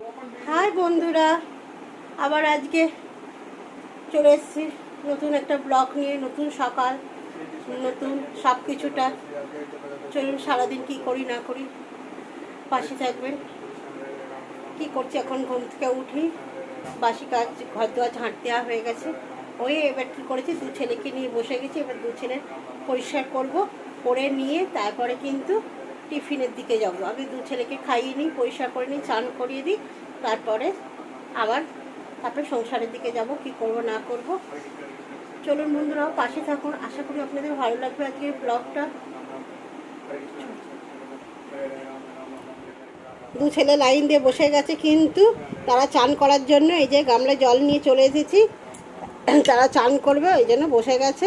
High বন্ধুরা, আবার আজকে চলে এসেছি নতুন একটা ব্লগ নিয়ে, নতুন সকাল, নতুন সব কিছুটা চলুন, সারাদিন কি করি, না করি, পাশে থাকবেন। কি করছি এখন, ঘুম থেকে উঠি। বাসি কাজ, ঘর দোয়া ঝাঁট দেওয়া হয়ে গেছে। ওই এবার কী করেছি, দু ছেলেকে নিয়ে বসে গেছি। এবার দু ছেলে পরিষ্কার করব, করে নিয়ে তারপরে কিন্তু টিফিনের দিকে যাব। আমি দু ছেলেকে খাইয়ে নিই, পরিষ্কার করে নিই, চান করিয়ে দিই, তারপরে আবার তারপরে সংসারের দিকে যাব, কি করব, না করব। চলুন বন্ধুরাও পাশে থাকুন। আশা করি আপনাদের ভালো লাগবে আজকের ব্লগটা। দু ছেলে লাইন দিয়ে বসে গেছে, কিন্তু তারা চান করার জন্য এই যে গামলায় জল নিয়ে চলে এসেছি। তারা চান করবে, ওই জন্য বসে গেছে।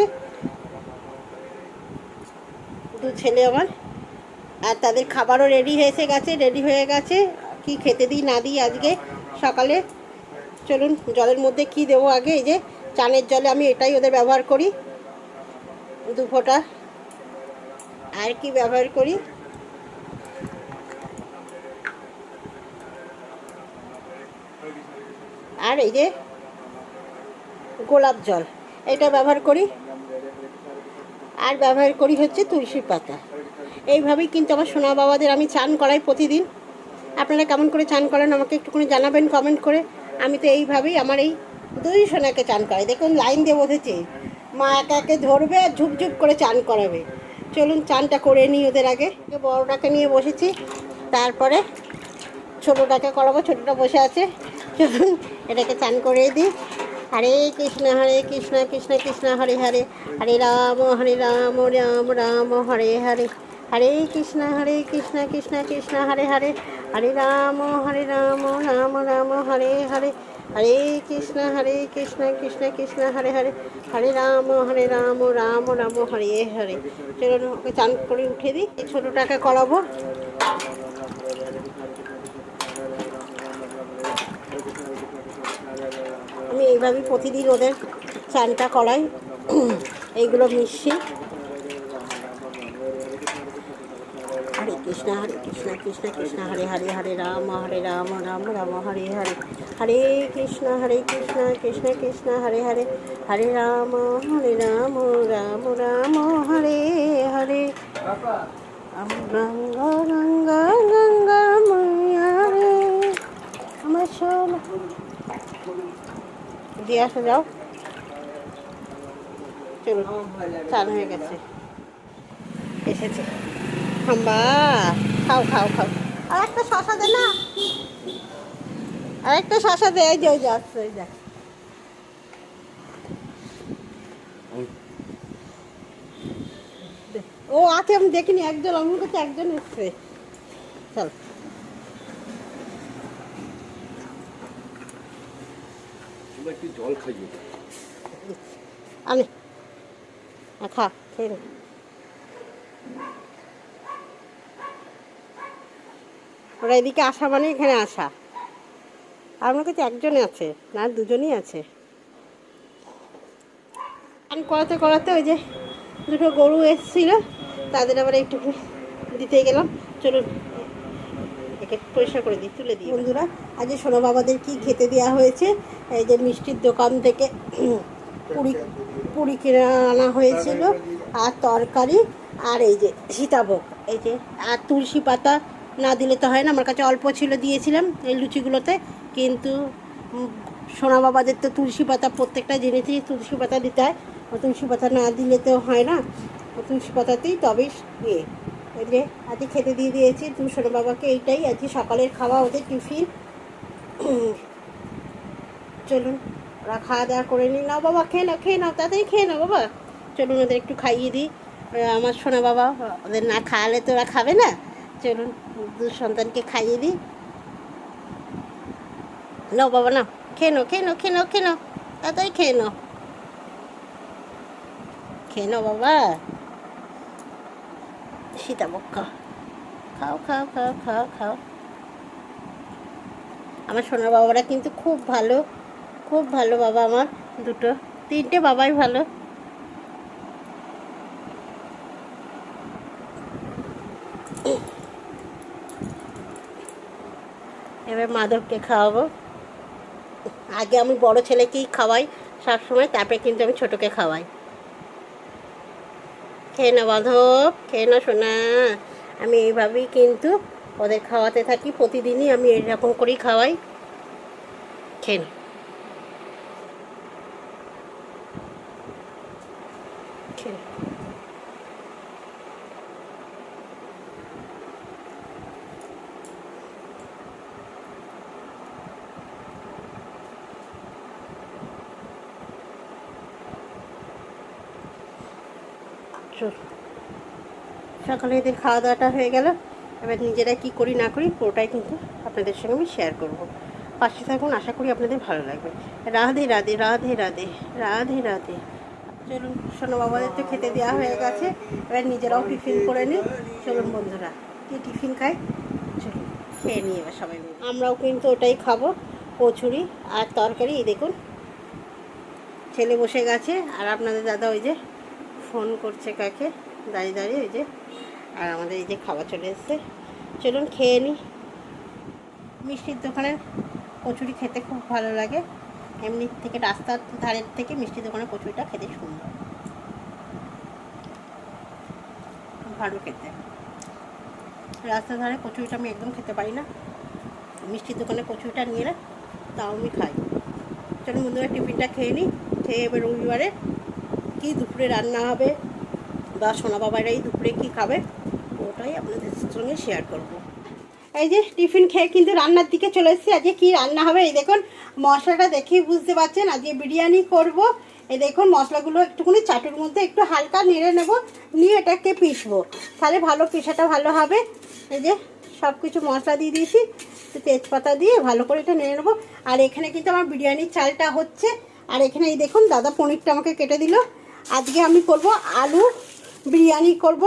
দু ছেলে আমার আর তাদের খাবারও রেডি হয়ে গেছে রেডি হয়ে গেছে। কি খেতে দিই, না দিই আজকে সকালে। চলুন, জলের মধ্যে কি দেবো আগে? এই যে চানের জলে আমি এটাই ওদের ব্যবহার করি। দু ফোঁটা। আর কি ব্যবহার করি? আর এই যে গোলাপ জল, এটা ব্যবহার করি। আর ব্যবহার করি হচ্ছে তুলসী পাতা। এইভাবেই কিন্তু আমার সোনা বাবাদের আমি চান করাই প্রতিদিন। আপনারা কেমন করে চান করেন আমাকে একটুখানি জানাবেন কমেন্ট করে। আমি তো এইভাবেই আমার এই দুই সোনাকে চান করাই। দেখুন, লাইন দিয়ে বসেছে। মা একা একে ধরবে আর ঝুপঝুপ করে চান করাবে। চলুন, চানটা করে নিই ওদের আগে। বড়টাকে নিয়ে বসেছি। তারপরে ছোটোটাকে করাবো। ছোটোটা বসে আছে। চলুন, এটাকে চান করে দিই। হরে কৃষ্ণ হরে কৃষ্ণ কৃষ্ণ কৃষ্ণ, হরে হরে। হরে রাম হরে রাম রাম রাম, হরে হরে। হরে কৃষ্ণ হরে কৃষ্ণ কৃষ্ণ কৃষ্ণ, হরে হরে। হরে রাম হরে রাম রাম রাম, হরে হরে। হরে কৃষ্ণ হরে কৃষ্ণ কৃষ্ণ কৃষ্ণ, হরে হরে। হরে রাম হরে রাম রাম রাম, হরে হরে। চলুন, ওকে চান করে উঠে দিই, এই ছোটোটাকে করাবো। আমি এইভাবেই প্রতিদিন ওদের চানটা করাই। এইগুলো মিশি হরে কৃষ্ণ, হরে কৃষ্ণ কৃষ্ণ কৃষ্ণ, হরে হরে হরে রাম হরে রাম রাম রাম, হরে হরে। হরে কৃষ্ণ হরে কৃষ্ণ কৃষ্ণ কৃষ্ণ, হরে হরে। হরে রাম হরে রাম রাম রাম, হরে হরে। গঙ্গা গঙ্গা গঙ্গা, মায়া রে। আমার সোনা দিয়ে আসা, যাও। চলুন চান হয়ে গেছে। এসেছে। হাম্বা খাও খাও খাও। আর একটা শশা দে না। আর একটা শশা দে এই যে ওই যে আসছে ওই দেখ। ও আছে আমি দেখিনি একজন আমার কাছে একজন এসছে। চল। একটু জল খাইয়ে আনে। আ, খা খেয়ে নে। ওরা এদিকে আসা মানে এখানে আসা। আমার কাছে একজনে আছে, না, দুজনই আছে। স্নান করাতে করাতে ওই যে দুটো গরু এসেছিল, তাদের আবার একটু দিতে গেলাম। চলুন, একে পরিষ্কার করে দিই, তুলে দিই। বন্ধুরা, আজ সোনা বাবাদের কি খেতে দেওয়া হয়েছে, এই যে মিষ্টির দোকান থেকে পুরি পুরি কিনে আনা হয়েছিল, আর তরকারি, আর এই যে সীতাভোগ, এই যে, আর তুলসী পাতা না দিলে তো হয় না। আমার কাছে অল্প ছিল, দিয়েছিলাম এই লুচিগুলোতে। কিন্তু সোনা বাবাদের তো তুলসী পাতা, প্রত্যেকটা জিনিসই তুলসী পাতা দিতে হয়। তুলসী পাতা না দিলে তো হয় না। তুলসী পাতাতেই তবেই ইয়ে। ওই যে, আজকে খেতে দিয়ে দিয়েছি তুমি সোনা বাবাকে এইটাই। আজকে সকালের খাওয়া, ওদের টিফিন। চলুন, ওরা খাওয়া দাওয়া করে নিন নাও বাবা, খেয়ে নাও খেয়ে নাও, তাড়াতাড়ি খেয়ে নাও বাবা। চলুন, ওদের একটু খাইয়ে দিই। আমার সোনা বাবা, ওদের না খাওয়ালে তো ওরা খাবে না। চলুন, দু সন্তানকে খাইয়ে দিই। নাও বাবা, নাও। খেয়ে নাও খেয়ে নাও খেয়ে নাও খেয়ে নাও। তাড়াতাড়ি খেয়ে নাও। খেয়ে নাও বাবা। সীতাভোগ খাও খাও খাও খাও খাও। খাও আমার সোনার বাবারা কিন্তু খুব ভালো খুব ভালো বাবা আমার। দুটো, তিনটে বাবাই ভালো। এবার মাধবকে খাওয়াবো। আগে আমি বড় ছেলেকেই খাওয়াই সবসময়, তারপরে কিন্তু আমি ছোটোকে খাওয়াই। খেয়ে না মাধব, খেয়ে না সোনা। আমি এইভাবেই কিন্তু ওদের খাওয়াতে থাকি, প্রতিদিনই আমি এরকম করেই খাওয়াই। খেয়ে না খেয়ে নে। চল সকালে এদের খাওয়া দাওয়াটা হয়ে গেল। এবার নিজেরা কি করি, না করি, পুরোটাই কিন্তু আপনাদের সঙ্গে আমি শেয়ার করব। পাশে থাকুন, আশা করি আপনাদের ভালো লাগবে। রাধে রাধে রাধে রাধে রাধে রাধে। চলুন শোনো বাবাদের তো খেতে দেওয়া হয়ে গেছে। এবার নিজেরাও টিফিন করে নিই। চলুন বন্ধুরা, কি টিফিন খাই চলুন, খেয়ে নিই এবার সবাই মিলে। আমরাও কিন্তু ওটাই খাব, কচুরি আর তরকারি। দেখুন, ছেলে বসে গেছে। আর আপনাদের দাদা ওই যে ফোন করছে কাকে? দাঁড়িয়ে দাঁড়িয়ে ওই যে, আর আমাদের এই যে খাবার চলে এসছে। চলুন খেয়ে নিই মিষ্টির দোকানের কচুরি খেতে খুব ভালো লাগে। এমনি থেকে রাস্তার ধারের থেকে মিষ্টির দোকানের কচুরিটা খেতে সুন্দর। ভালো খেতে। রাস্তার ধারে কচুরিটা আমি একদম খেতে পারি না। মিষ্টির দোকানে কচুরিটা নিয়ে তাও আমি খাই। চলুন বন্ধুরা, টিফিনটা খেয়ে নিই খেয়ে এবার রবিবারে কী দুপুরে রান্না হবে বা সোনা বাবারাই দুপুরে কী খাবে, ওটাই আপনাদের সঙ্গে শেয়ার করব। এই যে টিফিন খেয়ে কিন্তু রান্নার দিকে চলে এসেছি। আজকে কী রান্না হবে? এই দেখুন, মশলাটা দেখেই বুঝতে পারছেন। আজকে বিরিয়ানি করব। এই দেখুন, মশলাগুলো একটুখানি চাটুর মধ্যে একটু হালকা নেড়ে নেব। নিয়ে এটাকে পিষবো। তাহলে ভালো পিসাটা ভালো হবে। এই যে সব কিছু মশলা দিয়ে দিয়েছি। তেজপাতা দিয়ে ভালো করে এটা নেড়ে নেব। আর এখানে কিন্তু আমার বিরিয়ানির চালটা হচ্ছে। আর এখানে এই দেখুন, দাদা পনিরটা আমাকে কেটে দিল। আজকে আমি করব আলু বিরিয়ানি করব।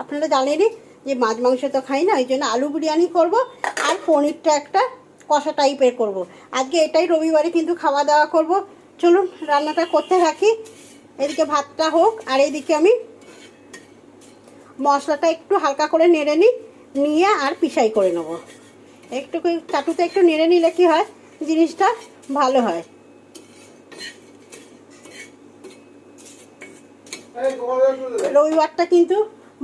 আপনারা জানেনই যে মাছ মাংস তো খাই না, ওই জন্য আলু বিরিয়ানি করব আর পনিরটা একটা কষা টাইপের করব। আজকে এটাই রবিবারে কিন্তু খাওয়া দাওয়া করব। চলুন, রান্নাটা করতে থাকি। এদিকে ভাতটা হোক আর এদিকে আমি মশলাটা একটু হালকা করে নেড়ে নিই, নিয়ে আর পিসাই করে নেব। একটু চাটুতে একটু নেড়ে নিলে কি হয়? জিনিসটা ভালো হয়। রবিবারটা কিন্তু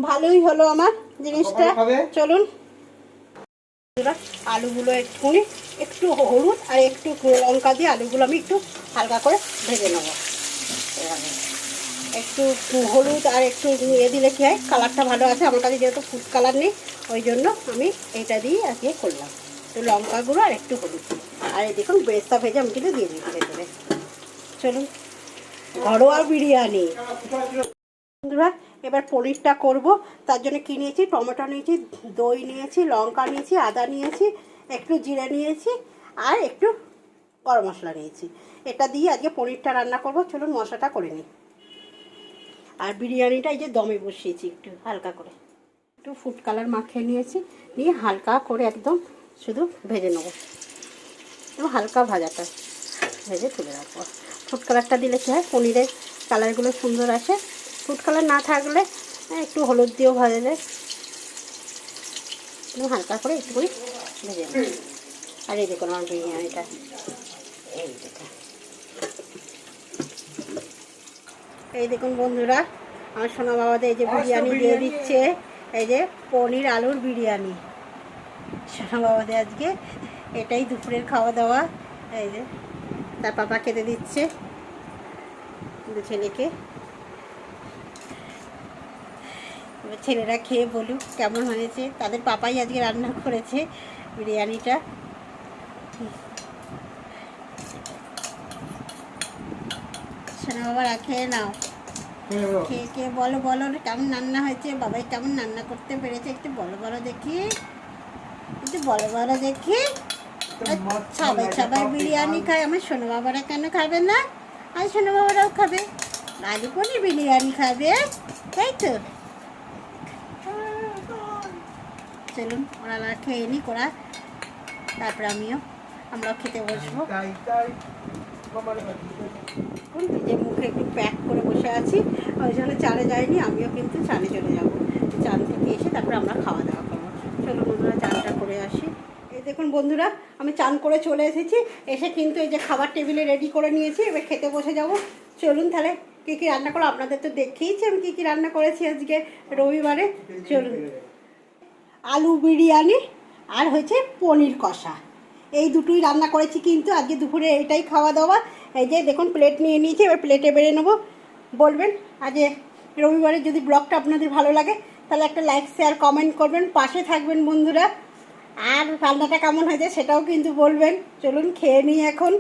ভালোই হলো আমার জিনিসটা। চলুন। আলুগুলো একটুখানি একটু হলুদ আর একটু লঙ্কা দিয়ে আলুগুলো আমি একটু হালকা করে ভেজে নেব। একটু হলুদ আর একটু ইয়ে দিলে কী হয় কালারটা ভালো আছে। আমার কাছে যেহেতু ফুড কালার নেই ওই জন্য আমি এটা দিয়ে আজকে করলাম। একটু লঙ্কা গুঁড়ো আর একটু হলুদ। আর এই দেখুন বেস্তা ভেজে আমি কিন্তু দিয়ে দিচ্ছি ভেতরে। চলুন। ঘরোয়া বিরিয়ানি। বন্ধুরা, এবার পনিরটা করব। তার জন্য কী নিয়েছি? টমেটো নিয়েছি, দই নিয়েছি, লঙ্কা নিয়েছি, আদা নিয়েছি, একটু জিরে নিয়েছি আর একটু গরম মশলা নিয়েছি। এটা দিয়ে আজকে পনিরটা রান্না করব। চলুন মশলাটা করে নিই। আর বিরিয়ানিটা এই যে দমে বসিয়েছি একটু হালকা করে। একটু ফুড কালার মাখিয়ে নিয়েছি। নিয়ে হালকা করে একদম শুধু ভেজে নেব। হালকা ভাজাটা ভেজে তুলে রাখব। ফুড কালারটা দিলে কী হয়? পনিরের কালারগুলো সুন্দর আসে। ফুড কালার না থাকলে হ্যাঁ, একটু হলুদ দিয়েও ভাজা যায়। হালকা করে একটু করে ভেজে আর এই দেখুন আমার বিরিয়ানিটা এই দেখুন। এই দেখুন বন্ধুরা আমার সোনা বাবাদের এই যে বিরিয়ানি দিয়ে দিচ্ছে। এই যে পনির আলুর বিরিয়ানি। সোনা বাবাদের আজকে এটাই দুপুরের খাওয়া দাওয়া। এই যে তার পাপা খেতে দিচ্ছে। দু ছেলেকে। ছেলেরা খেয়ে বলুক কেমন হয়েছে। তাদের পাপাই আজকে রান্না করেছে বিরিয়ানিটা। বাবা খেয়ে নাও। খেয়ে খেয়ে বলো বলো কেমন রান্না হয়েছে। বাবাই কেমন রান্না করতে পেরেছে একটু বলো বলো দেখি। একটু বলো বলো দেখি। সবাই সবাই বিরিয়ানি খায়। আমার সোনা বাবারা কেন খাবে না? আর সোনা বাবারাও খাবে। আলু পনির বিরিয়ানি খাবে? তাই তো। চলুন, ওরা খেয়ে নি ওরা। তারপরে আমিও, আমরাও খেতে বসবো। নিজের মুখে একটু প্যাক করে বসে আছি, ওই জন্য চালে যাইনি আমিও কিন্তু চালে চলে যাব চাল থেকে এসে তারপরে আমরা খাওয়া দাওয়া করব চলো বন্ধুরা, আমি চান করে চলে এসেছি। এসে কিন্তু এই যে খাবার টেবিলে রেডি করে নিয়েছি, এবার খেতে বসে যাব। চলুন তাহলে, কী কী রান্না করো? আপনাদের তো দেখিয়েছি আমি কী কী রান্না করেছি আজকে রবিবারে। চলুন। আলু বিরিয়ানি আর হয়েছে পনির কষা। এই দুটোই রান্না করেছি কিন্তু আজকে দুপুরে এটাই খাওয়া দাওয়া। এই যে দেখুন প্লেট নিয়ে নিয়েছি, এবার প্লেটে বেড়ে নেব। বলবেন আজ রবিবারে যদি ব্লগটা আপনাদের ভালো লাগে, তাহলে একটা লাইক শেয়ার কমেন্ট করবেন। পাশে থাকবেন বন্ধুরা। আর রান্নাটা কেমন হয়েছে সেটাও কিন্তু বলবেন। চলুন খেয়ে নিই এখন।